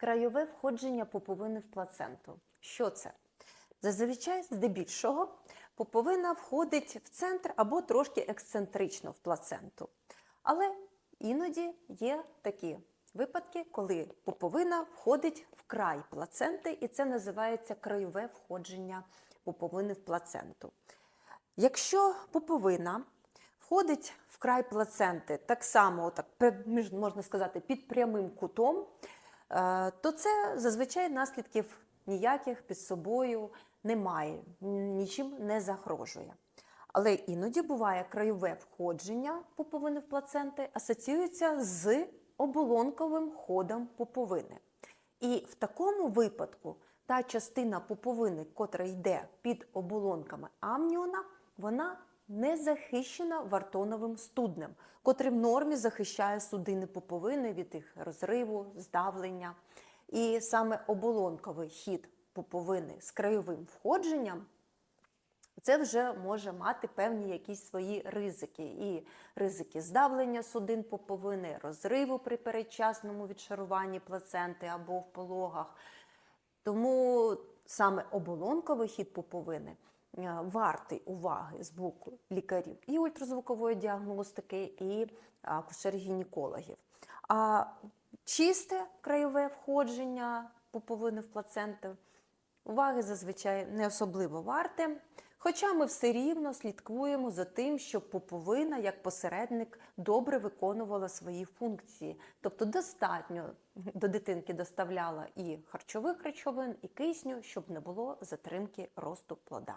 Краєве входження пуповини в плаценту. Що це? Зазвичай, здебільшого, пуповина входить в центр або трошки ексцентрично в плаценту. Але іноді є такі випадки, коли пуповина входить в край плаценти, і це називається краєве входження пуповини в плаценту. Якщо пуповина входить в край плаценти так само, так, можна сказати, під прямим кутом, то це зазвичай наслідків ніяких під собою немає, нічим не загрожує. Але іноді буває краєве входження пуповини в плаценти асоціюється з оболонковим ходом пуповини. І в такому випадку та частина пуповини, котра йде під оболонками амніона, вона не захищена вартоновим студнем, котрий в нормі захищає судини пуповини від їх розриву, здавлення. І саме оболонковий хід пуповини з краєвим входженням це вже може мати певні якісь свої ризики. І ризики здавлення судин пуповини, розриву при передчасному відшаруванні плаценти або в пологах. Тому саме оболонковий хід пуповини е, вартий уваги з боку лікарів і ультразвукової діагностики, і акушер-гінекологів. А чисте краєве входження пуповини в плаценту уваги зазвичай не особливо варте. Хоча ми все рівно слідкуємо за тим, щоб пуповина як посередник добре виконувала свої функції, тобто достатньо до дитинки доставляла і харчових речовин, і кисню, щоб не було затримки росту плода.